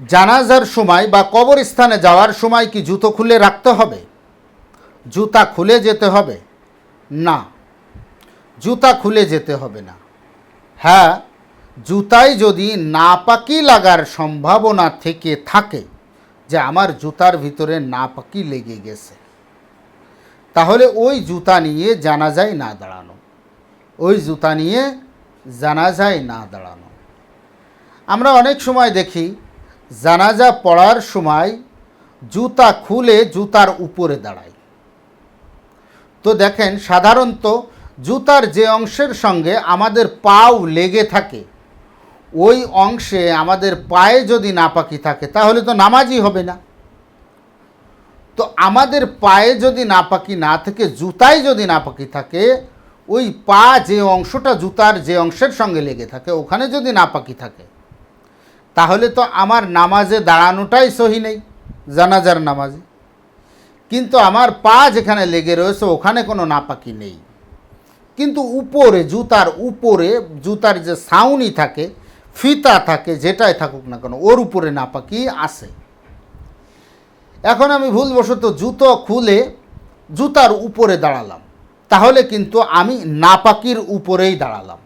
জানাজার সময় বা কবরস্থানে যাওয়ার সময় কি জুতো খুলে রাখতে হবে? জুতা খুলে যেতে হবে? না। জুতা খুলে যেতে হবে না। হ্যাঁ জুতায় যদি নাপাকি লাগার সম্ভাবনা থেকে থাকে যে আমার জুতার ভিতরে নাপাকি লেগে গেছে, তাহলে ওই জুতা নিয়ে জানাজায় না দাঁড়ানো। ওই জুতা নিয়ে জানাজায় না দাঁড়ানো। আমরা অনেক সময় দেখি জানাজা পড়ার সময় জুতা খুলে জুতার উপরে দাঁড়ায়। তো দেখেন, সাধারণত জুতার যে অংশের সঙ্গে আমাদের পাও লেগে থাকে, ওই অংশে আমাদের পায়ে যদি নাপাকি থাকে, তাহলে তো নামাজই হবে না। তো আমাদের পায়ে যদি নাপাকি না থেকে, জুতায় যদি নাপাকি থাকে, ওই পা যে অংশটা জুতার যে অংশের সঙ্গে লেগে থাকে, ওখানে যদি নাপাকি থাকে তাহলে তো আমার নামাজে দাঁড়ানোটাই সহি নেই, জানাজার নামাজে। কিন্তু আমার পা যেখানে লেগে রয়েছে, ওখানে কোনো নাপাকি নেই। কিন্তু উপরে, জুতার উপরে, জুতার যে সাউনি থাকে, ফিতা থাকে, যেটাই থাকুক না কেন, ওর উপরে নাপাকি আসে এখন আমি ভুলবশত জুতো খুলে জুতার উপরে দাঁড়ালাম। তাহলে কিন্তু আমি নাপাকির উপরেই দাঁড়ালাম।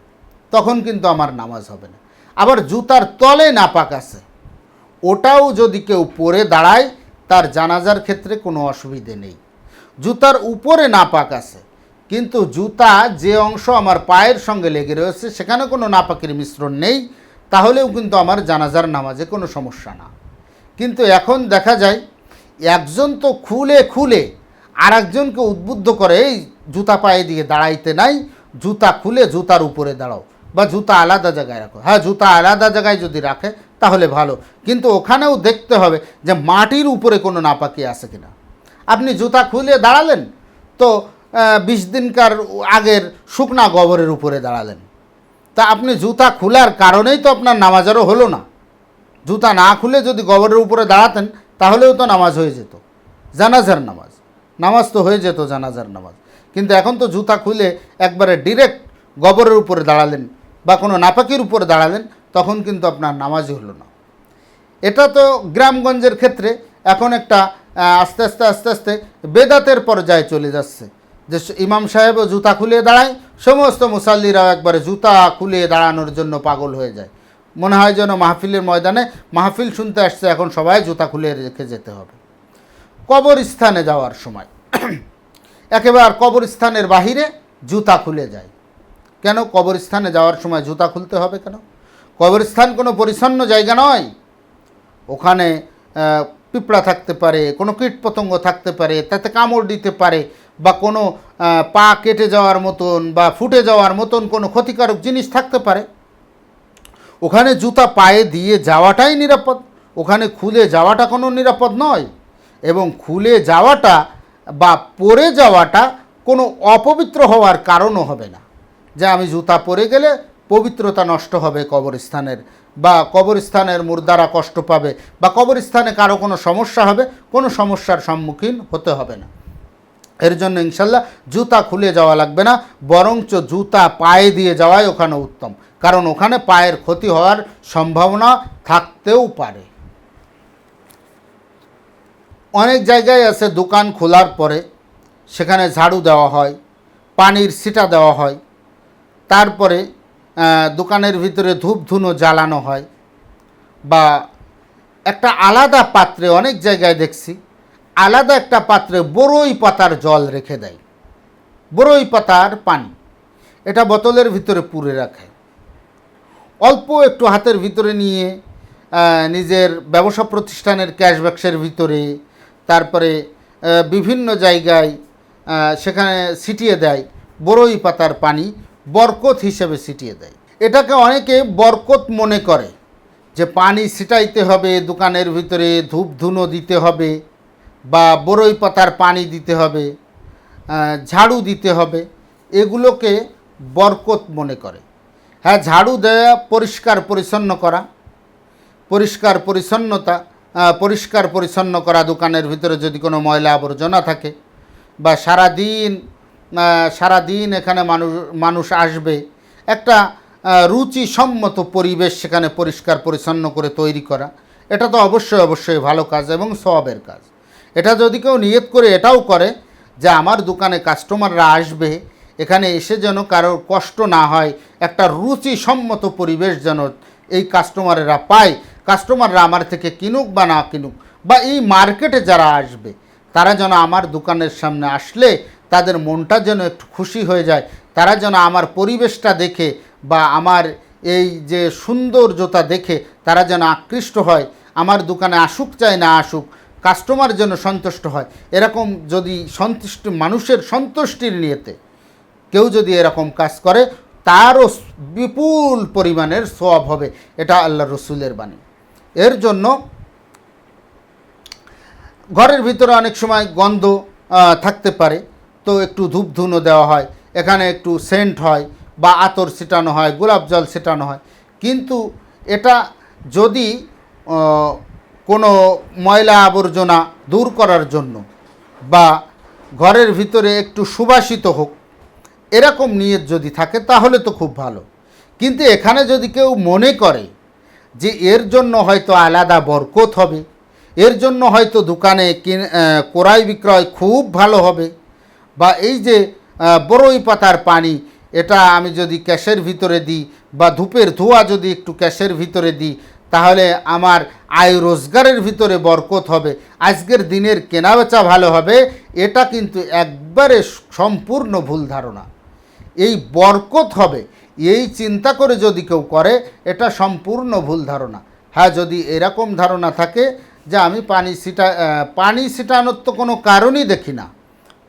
তখন কিন্তু আমার নামাজ হবে না। আবার জুতার তলে নাপাক আছে। ওটাও যদি কেউ পরে দাঁড়ায়, তার জানাজার ক্ষেত্রে কোনো অসুবিধে নেই। জুতার উপরে নাপাক আছে, কিন্তু জুতা যে অংশ আমার পায়ের সঙ্গে লেগে রয়েছে, সেখানে কোনো নাপাকের মিশ্রণ নেই, তাহলেও কিন্তু আমার জানাজার নামাজে কোনো সমস্যা না। কিন্তু এখন দেখা যায়, একজন তো খুলে খুলে আর একজনকে উদ্বুদ্ধ করে, এই জুতা পায়ে দিয়ে দাঁড়াইতে নাই, জুতা খুলে জুতার উপরে দাঁড়াও। বা জুতা আলাদা জায়গায় রাখো। হ্যাঁ জুতা আলাদা জায়গায় যদি রাখে, তাহলে ভালো। কিন্তু ওখানেও দেখতে হবে যে মাটির উপরে কোনো নাপাকি আছে কিনা। আপনি জুতা খুলে দাঁড়ালেন তো বিশ দিনকার আগের শুকনা গোবরের উপরে দাঁড়ালেন। তা আপনি জুতা খোলার কারণেই তো আপনার নামাজেরও হলো না। জুতা না খুলে যদি গোবরের উপরে দাঁড়াতেন, তাহলেও তো নামাজ হয়ে যেত। জানাজার নামাজ। নামাজ তো হয়ে যেত জানাজার নামাজ। কিন্তু এখন তো জুতা খুলে একবারে ডিরেক্ট গোবরের উপরে দাঁড়ালেন। বা কোনো নাপাকির উপরে দাঁড়ালেন, তখন কিন্তু আপনার নামাজই হলো না। এটা তো গ্রামগঞ্জের ক্ষেত্রে এখন একটা আস্তে আস্তে আস্তে আস্তে বেদাতের পর্যায়ে চলে যাচ্ছে। যে ইমাম সাহেবও জুতা খুলে দাঁড়ায়, সমস্ত মুসাল্লিরাও একবারে জুতা খুলে দাঁড়ানোর জন্য পাগল হয়ে যায়। মনে হয় যেন মাহফিলের ময়দানে, মাহফিল শুনতে আসছে, এখন সবাই জুতা খুলে রেখে যেতে হবে। কবরস্থানে যাওয়ার সময়, একেবারে কবরস্থানের বাহিরে জুতা খুলে যায়। কেন কবরস্থানে যাওয়ার সময় জুতা খুলতে হবে কেন? কবরস্থান কোনো পরিচ্ছন্ন জায়গা নয়? ওখানে পিঁপড়া থাকতে পারে, কোনো কীটপতঙ্গ থাকতে পারে, তাতে কামড় দিতে পারে, বা কোনো পা কেটে যাওয়ার মতন বা ফুটে যাওয়ার মতন কোনো ক্ষতিকারক জিনিস থাকতে পারে। ওখানে জুতা পায়ে দিয়ে যাওয়াটাই নিরাপদ। ওখানে খুলে যাওয়াটা কোনো নিরাপদ নয়। এবং খুলে যাওয়াটা বা পরে যাওয়াটা কোনো অপবিত্র হওয়ার কারণও হবে না। যে আমি জুতা পরে গেলে পবিত্রতা নষ্ট হবে কবরস্থানের, বা কবরস্থানের মুর্দারা কষ্ট পাবে, বা কবরস্থানে কারও কোনো সমস্যা হবে, কোনো সমস্যার সম্মুখীন হতে হবে না। এর জন্য ইনশাল্লাহ জুতা খুলে যাওয়া লাগবে না, বরঞ্চ জুতা পায়ে দিয়ে যাওয়াই ওখানে উত্তম। কারণ ওখানে পায়ের ক্ষতি হওয়ার সম্ভাবনা থাকতেও পারে। অনেক জায়গায় আছে দোকান খোলার পরে সেখানে ঝাড়ু দেওয়া হয়, পানির সিটা দেওয়া হয় তারপরে দোকানের ভিতরে ধূপ ধুনো জ্বালানো হয় বা একটা আলাদা পাত্রে অনেক জায়গায় দেখছি, আলাদা একটা পাত্রে বড়ই পাতার জল রেখে দেয় বড়ই পাতার পানি। এটা বোতলের ভিতরে পুরে রাখে। অল্প একটু হাতের ভিতরে নিয়ে নিজের ব্যবসা প্রতিষ্ঠানের ক্যাশব্যাক্সের ভিতরে, তারপরে বিভিন্ন জায়গায় সেখানে ছিটিয়ে দেয় বড়ই পাতার পানি বরকত হিসেবে ছিটিয়ে দেয়। এটাকে অনেকে বরকত মনে করে যে পানি ছিটাইতে হবে, দোকানের ভিতরে ধূপ ধুনো দিতে হবে বা বড়ই পাতার পানি দিতে হবে ঝাড়ু দিতে হবে, এগুলোকে বরকত মনে করে। হ্যাঁ ঝাড়ু দেওয়া পরিষ্কার পরিচ্ছন্ন করা, পরিষ্কার পরিচ্ছন্নতা পরিষ্কার পরিচ্ছন্ন করা, দোকানের ভিতরে যদি কোনো ময়লা আবর্জনা থাকে বা সারাদিন আহ, সারাদিন এখানে মানুষ মানুষ আসবে। একটা রুচিসম্মত পরিবেশ সেখানে পরিষ্কার পরিচ্ছন্ন করে তৈরি করা। এটা তো অবশ্যই অবশ্যই ভালো কাজ এবং সবের কাজ। এটা যদি কেউ নিয়ত করে এটাও করে যে আমার দোকানে কাস্টমাররা আসবে এখানে এসে যেন কারোর কষ্ট না হয় একটা রুচিসম্মত পরিবেশ যেন এই কাস্টমারেরা পায়। কাস্টমাররা আমার থেকে কিনুক বা না কিনুক বা এই মার্কেটে যারা আসবে তারা যেন আমার দোকানের সামনে আসলে তাদের মনটা যেন একটু খুশি হয়ে যায়, তারা যেন আমার পরিবেশটা দেখে বা আমার এই যে সৌন্দর্যতা দেখে তারা যেন আকৃষ্ট হয়, আমার দোকানে আসুক চাই না আসুক কাস্টমার যেন সন্তুষ্ট হয়। এরকম যদি সন্তুষ্ট, মানুষের সন্তুষ্টির নিয়েতে কেউ যদি এরকম কাজ করে, তারও বিপুল পরিমাণের সব হবে। এটা আল্লাহ রসুলের বাণী। এর জন্য ঘরের ভিতরে অনেক সময় গন্ধ থাকতে পারে। তো একটু ধূপধুনো দেওয়া হয়, এখানে একটু সেন্ট হয় বা আতর ছিটানো হয়, গোলাপ জল ছিটানো হয়। কিন্তু এটা যদি কোনো ময়লা আবর্জনা দূর করার জন্য বা ঘরের ভিতরে একটু সুবাসিত হোক, এরকম নিয়ত যদি থাকে তাহলে তো খুব ভালো। কিন্তু এখানে যদি কেউ মনে করে যে এর জন্য হয়তো আলাদা বরকত হবে, এর জন্য হয়তো দোকানে ক্রয় বিক্রয় খুব ভালো হবে বা এই যে বড়ই পাতার পানি, এটা আমি যদি ক্যাশের ভিতরে দিই বা ধূপের ধোঁয়া যদি একটু ক্যাশের ভিতরে দিই, তাহলে আমার আয় রোজগারের ভিতরে বরকত হবে। আজকের দিনের কেনাবেচা ভালো হবে, এটা কিন্তু একবারে সম্পূর্ণ ভুল ধারণা। এই বরকত হবে, এই চিন্তা করে যদি কেউ করে, এটা সম্পূর্ণ ভুল ধারণা। হ্যাঁ যদি এরকম ধারণা থাকে যে আমি পানি ছিটা পানি ছিটানোর তো কোনো কারণই দেখি না।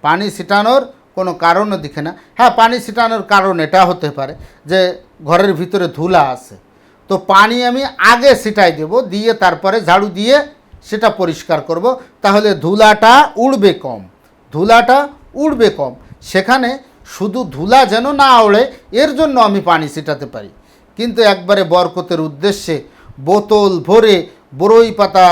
পানি ছিটানোর কোনো কারণও দেখে না। হ্যাঁ পানি ছিটানোর কারণ এটা হতে পারে যে ঘরের ভিতরে ধুলা আছে। তো পানি আমি আগে ছিটাই দেব, দিয়ে তারপরে ঝাড়ু দিয়ে সেটা পরিষ্কার করব। তাহলে ধুলাটা উড়বে কম, ধুলাটা উড়বে কম। সেখানে শুধু ধুলা যেন না ওড়ে, এর জন্য আমি পানি ছিটাতে পারি। কিন্তু একবারে বরকতের উদ্দেশ্যে বোতল ভরে বরই পাতা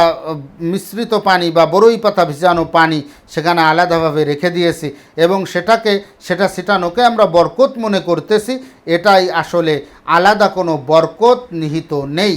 মিশ্রিত পানি বা বরই পাতা ভিজানো পানি সেখানে আলাদাভাবে রেখে দিয়েছি এবং সেটাকে, সেটা সেটানোকে আমরা বরকত মনে করতেছি। এটাই আসলে আলাদা কোনো বরকত নিহিত নেই।